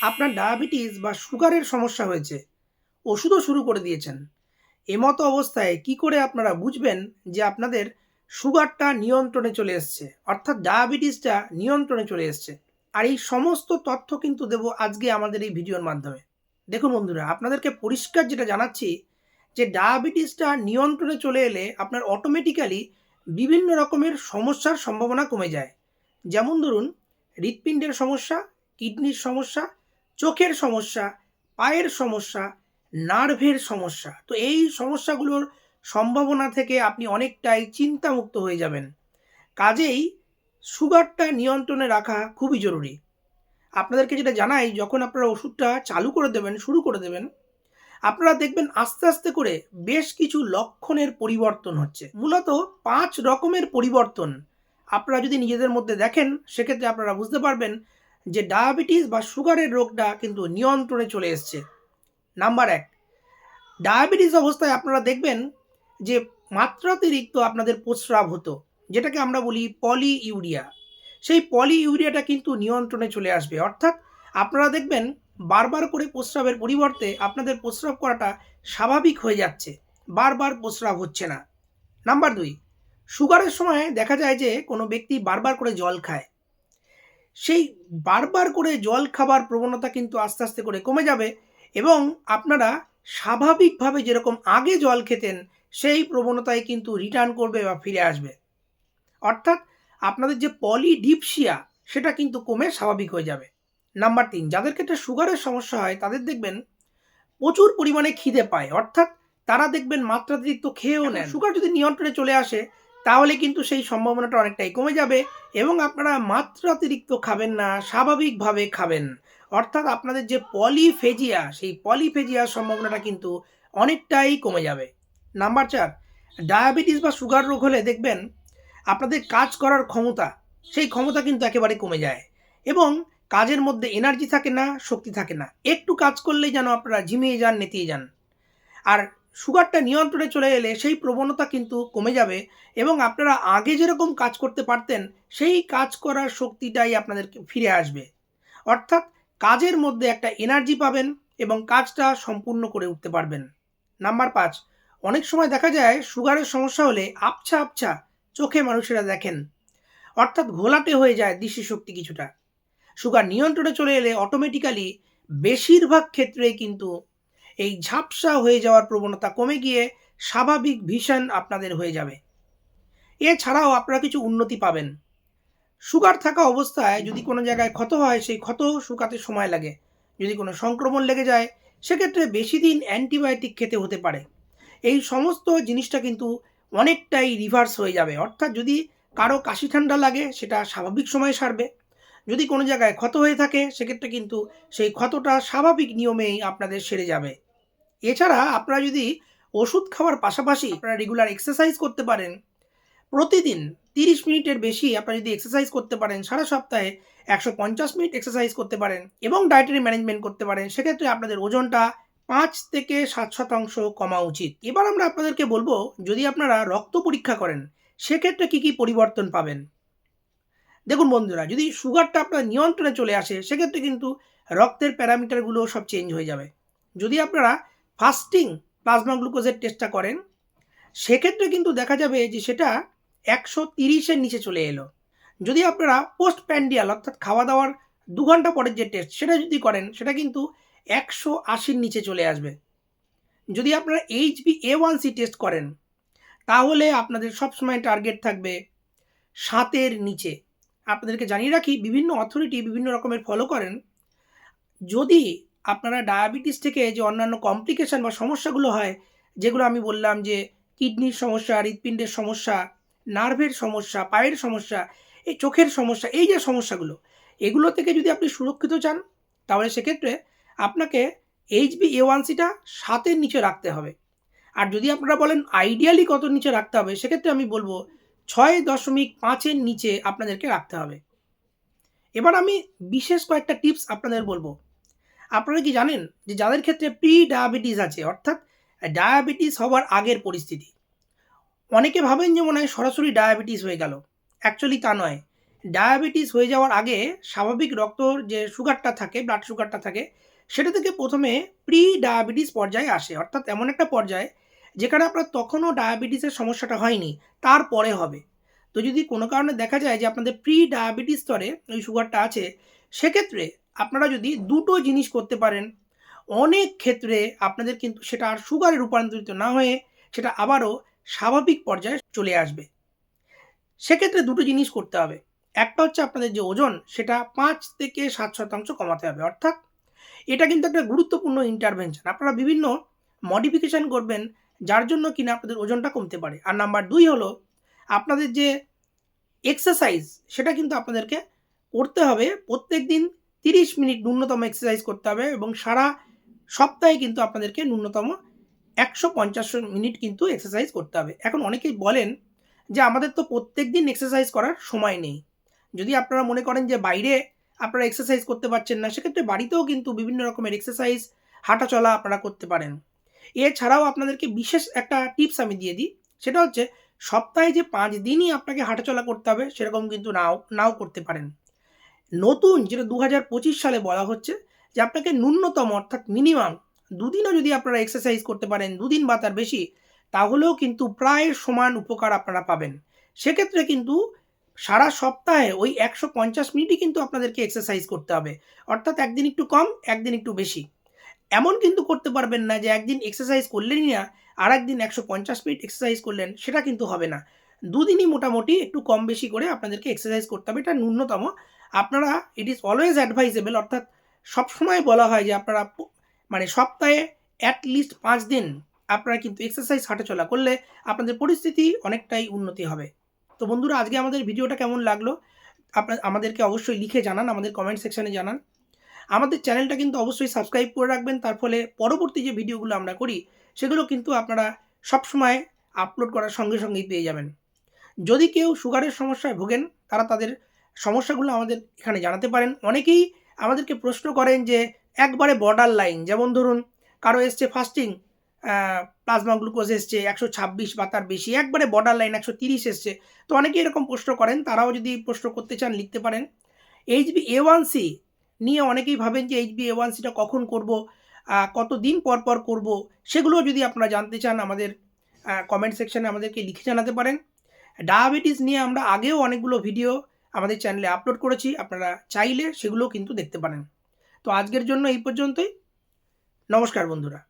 আপনার ডায়াবেটিস বা সুগারের সমস্যা হয়েছে। ওষুধও শুরু করে দিয়েছেন। এমতো অবস্থায় কি করে আপনারা বুঝবেন যে আপনাদের সুগারটা নিয়ন্ত্রণে চলে এসছে? অর্থাৎ ডায়াবেটিসটা নিয়ন্ত্রণে চলে এসছে। আর এই সমস্ত তথ্য কিন্তু দেব আজকে আমাদের এই ভিডিওর মাধ্যমে। দেখুন বন্ধুরা, আপনাদেরকে পরিষ্কার যেটা জানাচ্ছি যে ডায়াবেটিসটা নিয়ন্ত্রণে চলে এলে আপনার অটোমেটিক্যালি বিভিন্ন রকমের সমস্যার সম্ভাবনা কমে যায়। যেমন ধরুন, হৃৎপিণ্ডের সমস্যা, কিডনির সমস্যা চোখের সমস্যা, পায়ের সমস্যা, নার্ভের সমস্যা। তো এই সমস্যাগুলোর সম্ভাবনা থেকে আপনি অনেকটাই চিন্তামুক্ত হয়ে যাবেন। কাজেই সুগারটা নিয়ন্ত্রণে রাখা খুবই জরুরি। আপনাদেরকে যেটা জানাই, যখন আপনারা ওষুধটা চালু করে দেবেন, শুরু করে দেবেন, আপনারা দেখবেন আস্তে আস্তে করে বেশ কিছু লক্ষণের পরিবর্তন হচ্ছে। মূলত পাঁচ রকমের পরিবর্তন আপনারা যদি নিজেদের মধ্যে দেখেন, সেক্ষেত্রে আপনারা বুঝতে পারবেন যে ডায়াবেটিস বা সুগারের রোগটা কিন্তু নিয়ন্ত্রণে চলে এসছে। নাম্বার এক, ডায়াবেটিস অবস্থায় আপনারা দেখবেন যে মাত্রাতিরিক্ত আপনাদের প্রস্রাব হতো, যেটাকে আমরা বলি পলি ইউরিয়া সেই পলি ইউরিয়াটা কিন্তু নিয়ন্ত্রণে চলে আসবে। অর্থাৎ আপনারা দেখবেন বারবার করে প্রস্রাবের পরিবর্তে আপনাদের প্রস্রাব করাটা স্বাভাবিক হয়ে যাচ্ছে, বারবার প্রস্রাব হচ্ছে না। নাম্বার দুই, সুগারের সময় দেখা যায় যে কোনো ব্যক্তি বারবার করে জল খায়। সেই বারবার করে জল খাবার প্রবণতা কিন্তু আস্তে আস্তে করে কমে যাবে এবং আপনারা স্বাভাবিকভাবে যেরকম আগে জল খেতেন সেই প্রবণতায় কিন্তু রিটার্ন করবে বা ফিরে আসবে। অর্থাৎ আপনাদের যে পলিডিপসিয়া সেটা কিন্তু কমে স্বাভাবিক হয়ে যাবে। নাম্বার তিন যাদের ক্ষেত্রে সুগারের সমস্যা হয় তাদের দেখবেন প্রচুর পরিমাণে খিদে পায়। অর্থাৎ তারা দেখবেন মাত্রাতিরিক্ত খেয়েও নেন। সুগার যদি নিয়ন্ত্রণে চলে আসে তাহলে কিন্তু সেই সম্ভাবনাটা অনেকটাই কমে যাবে এবং আপনারা মাত্রাতিরিক্ত খাবেন না, স্বাভাবিকভাবে খাবেন। অর্থাৎ আপনাদের যে পলিফেজিয়া, সেই পলিফেজিয়ার সম্ভাবনাটা কিন্তু অনেকটাই কমে যাবে। নাম্বার চার, ডায়াবেটিস বা সুগার রোগ হলে দেখবেন আপনাদের কাজ করার ক্ষমতা, সেই ক্ষমতা কিন্তু একেবারে কমে যায় এবং কাজের মধ্যে এনার্জি থাকে না, শক্তি থাকে না। একটু কাজ করলেই যেন আপনারা ঝিমিয়ে যান, নেতিয়ে যান। আর সুগারটা নিয়ন্ত্রণে চলে এলে সেই প্রবণতা কিন্তু কমে যাবে এবং আপনারা আগে যেরকম কাজ করতে পারতেন, সেই কাজ করার শক্তিটাই আপনাদের ফিরে আসবে। অর্থাৎ কাজের মধ্যে একটা এনার্জি পাবেন এবং কাজটা সম্পূর্ণ করে উঠতে পারবেন। নাম্বার পাঁচ, অনেক সময় দেখা যায় সুগারের সমস্যা হলে আবছা আবছা চোখে মানুষেরা দেখেন। অর্থাৎ ঘোলাটে হয়ে যায় দৃষ্টিশক্তি কিছুটা। সুগার নিয়ন্ত্রণে চলে এলে অটোমেটিক্যালি বেশিরভাগ ক্ষেত্রেই কিন্তু এই ঝাপসা হয়ে যাওয়ার প্রবণতা কমে গিয়ে স্বাভাবিক ভিশন আপনাদের হয়ে যাবে। এছাড়াও আপনারা কিছু উন্নতি পাবেন। সুগার থাকা অবস্থায় যদি কোনো জায়গায় ক্ষত হয়, সেই ক্ষত শুকাতে সময় লাগে। যদি কোনো সংক্রমণ লেগে যায়, সেক্ষেত্রে বেশি দিন অ্যান্টিবায়োটিক খেতে হতে পারে। এই সমস্ত জিনিসটা কিন্তু অনেকটাই রিভার্স হয়ে যাবে। অর্থাৎ যদি কারও কাশি ঠান্ডা লাগে, সেটা স্বাভাবিক সময়ে সারবে। যদি কোনো জায়গায় ক্ষত হয়ে থাকে, সেক্ষেত্রে কিন্তু সেই ক্ষতটা স্বাভাবিক নিয়মেই আপনাদের সেরে যাবে। এছাড়া আপনারা যদি ওষুধ খাওয়ার পাশাপাশি আপনারা রেগুলার এক্সারসাইজ করতে পারেন, প্রতিদিন তিরিশ মিনিটের বেশি আপনারা যদি এক্সারসাইজ করতে পারেন, সারা সপ্তাহে একশো পঞ্চাশ মিনিট এক্সারসাইজ করতে পারেন এবং ডায়েটারি ম্যানেজমেন্ট করতে পারেন, সেক্ষেত্রে আপনাদের ওজনটা পাঁচ থেকে সাত শতাংশ কমা উচিত। এবার আমরা আপনাদেরকে বলব, যদি আপনারা রক্ত পরীক্ষা করেন, সেক্ষেত্রে কী কী পরিবর্তন পাবেন? দেখুন বন্ধুরা, যদি সুগারটা আপনার নিয়ন্ত্রণে চলে আসে, সেক্ষেত্রে কিন্তু রক্তের প্যারামিটারগুলো সব চেঞ্জ হয়ে যাবে। যদি আপনারা ফাস্টিং প্লাজমা গ্লুকোজের টেস্টটা করেন, সেক্ষেত্রে কিন্তু দেখা যাবে যে সেটা একশো তিরিশের নিচে চলে এলো। যদি আপনারা পোস্ট প্যান্ডিয়াল অর্থাৎ খাওয়া দাওয়ার দু ঘণ্টা পরের যে টেস্ট সেটা যদি করেন, সেটা কিন্তু একশো আশির নিচে চলে আসবে। যদি আপনারা HB A one C test করেন, তাহলে আপনাদের সবসময় টার্গেট থাকবে সাতের নিচে। আপনাদেরকে জানিয়ে রাখি, বিভিন্ন অথরিটি বিভিন্ন রকমের ফলো করেন। যদি আপনারা ডায়াবেটিস থেকে যে অন্যান্য কমপ্লিকেশান বা সমস্যাগুলো হয়, যেগুলো আমি বললাম যে কিডনির সমস্যা, হৃৎপিণ্ডের সমস্যা নার্ভের সমস্যা, পায়ের সমস্যা, এই চোখের সমস্যা, এই যে সমস্যাগুলো, এগুলো থেকে যদি আপনি সুরক্ষিত চান, তাহলে সেক্ষেত্রে আপনাকে এইচবি এ ওয়ান সিটা সাতের নিচে রাখতে হবে। আর যদি আপনারা বলেন আইডিয়ালি কত নিচে রাখতে হবে, সেক্ষেত্রে আমি বলব ছয় দশমিক পাঁচের নিচে আপনাদেরকে রাখতে হবে। এবার আমি বিশেষ কয়েকটা টিপস আপনাদের বলব। আপনারা কি জানেন যে যাদের ক্ষেত্রে প্রি ডায়াবেটিস আছে, অর্থাৎ ডায়াবেটিস হওয়ার আগের পরিস্থিতি, অনেকে ভাবেন যে মনে হয় সরাসরি ডায়াবেটিস হয়ে গেল। অ্যাকচুয়ালি তা নয়। ডায়াবেটিস হয়ে যাওয়ার আগে স্বাভাবিক রক্তর যে সুগারটা থাকে ব্লাড সুগারটা থাকে, সেটা থেকে প্রথমে প্রি ডায়াবেটিস পর্যায়ে আসে। অর্থাৎ এমন একটা পর্যায়ে যেখানে আপনার তখনও ডায়াবেটিসের সমস্যাটা হয়নি, তারপরে হবে। তো যদি কোনো কারণে দেখা যায় যে আপনাদের প্রি ডায়াবেটিস স্তরে ওই সুগারটা আছে, সেক্ষেত্রে আপনারা যদি দুটো জিনিস করতে পারেন, অনেক ক্ষেত্রে আপনাদের কিন্তু সেটা আর সুগারে রূপান্তরিত না হয়ে সেটা আবারও স্বাভাবিক পর্যায়ে চলে আসবে। সেক্ষেত্রে দুটো জিনিস করতে হবে। একটা হচ্ছে আপনাদের যে ওজন, সেটা পাঁচ থেকে সাত শতাংশ কমাতে হবে। অর্থাৎ এটা কিন্তু একটা গুরুত্বপূর্ণ ইন্টারভেনশন আপনারা বিভিন্ন মডিফিকেশান করবেন, যার জন্য কিনা আপনাদের ওজনটা কমতে পারে। আর নাম্বার দুই হলো, আপনাদের যে এক্সারসাইজ সেটা কিন্তু আপনাদেরকে করতে হবে প্রত্যেক দিন তিরিশ মিনিট ন্যূনতম এক্সারসাইজ করতে হবে এবং সারা সপ্তাহে কিন্তু আপনাদেরকে ন্যূনতম একশো পঞ্চাশ মিনিট কিন্তু এক্সারসাইজ করতে হবে। এখন অনেকেই বলেন যে আমাদের তো প্রত্যেক দিন এক্সারসাইজ করার সময় নেই। যদি আপনারা মনে করেন যে বাইরে আপনারা এক্সারসাইজ করতে পারছেন না, সেক্ষেত্রে বাড়িতেও কিন্তু বিভিন্ন রকমের এক্সারসাইজ হাঁটা চলা আপনারা করতে পারেন। এছাড়াও আপনাদেরকে বিশেষ একটা টিপস আমি দিয়ে দিই, সেটা হচ্ছে সপ্তাহে যে পাঁচ দিনই আপনাকে হাঁটাচলা করতে হবে, সেরকম কিন্তু নাও নাও করতে পারেন। নতুন, যেটা দু হাজার পঁচিশ সালে বলা হচ্ছে, যে আপনাকে ন্যূনতম, অর্থাৎ মিনিমাম দুদিনও যদি আপনারা এক্সারসাইজ করতে পারেন, দুদিন বা তার বেশি, তাহলেও কিন্তু প্রায় সমান উপকার আপনারা পাবেন। সেক্ষেত্রে কিন্তু সারা সপ্তাহে ওই একশো পঞ্চাশ মিনিটই কিন্তু আপনাদেরকে এক্সারসাইজ করতে হবে। অর্থাৎ একদিন একটু কম, একদিন একটু বেশি। এমন কিন্তু করতে পারবেন না যে একদিন এক্সারসাইজ করলেনই না, আর একদিন একশো পঞ্চাশ মিনিট এক্সারসাইজ করলেন, সেটা কিন্তু হবে না। দুদিনই মোটামুটি একটু কম বেশি করে আপনাদেরকে এক্সারসাইজ করতে হবে, এটা ন্যূনতম। আপনারা ইট ইজ অলওয়েজ অ্যাডভাইজেবল অর্থাৎ সবসময় বলা হয় যে আপনারা মানে সপ্তাহে অ্যাটলিস্ট পাঁচ দিন আপনারা কিন্তু এক্সারসাইজ হাঁটাচলা করলে আপনাদের পরিস্থিতি অনেকটাই উন্নতি হবে। তো বন্ধুরা, আজকে আমাদের ভিডিওটা কেমন লাগল? আপনার আমাদেরকে অবশ্যই লিখে জানান, আমাদের কমেন্ট সেকশানে জানান। আমাদের চ্যানেলটা কিন্তু অবশ্যই সাবস্ক্রাইব করে রাখবেন, তার ফলে পরবর্তী যে ভিডিওগুলো আমরা করি, সেগুলো কিন্তু আপনারা সবসময় আপলোড করার সঙ্গে সঙ্গেই পেয়ে যাবেন। যদি কেউ সুগারের সমস্যায় ভোগেন, তারা তাদের সমস্যাগুলো আমাদের এখানে জানাতে পারেন। অনেকেই আমাদেরকে প্রশ্ন করেন যে, একবারে বর্ডার লাইন যেমন ধরুন কারও এসছে ফাস্টিং প্লাজমা গ্লুকোজ এসছে, একশো ছাব্বিশ বা তার বেশি, একবারে বর্ডার লাইন একশো তিরিশ এসছে। তো অনেকেই এরকম প্রশ্ন করেন, তারাও যদি প্রশ্ন করতে চান লিখতে পারেন। এইচবি এ ওয়ান সি নিয়ে অনেকেই ভাবেন যে এইচবি এ ওয়ান সিটা কখন করব কত দিন পর পর করব সেগুলো যদি আপনারা জানতে চান, আমাদের কমেন্ট সেকশানে আমাদেরকে লিখে জানাতে পারেন। ডায়াবেটিস নিয়ে আমরা আগেও অনেকগুলো ভিডিও আমাদের চ্যানেলে আপলোড করেছি, আপনারা চাইলে সেগুলো কিন্তু দেখতে পারেন। তো আজকের জন্য এই পর্যন্তই। নমস্কার বন্ধুরা।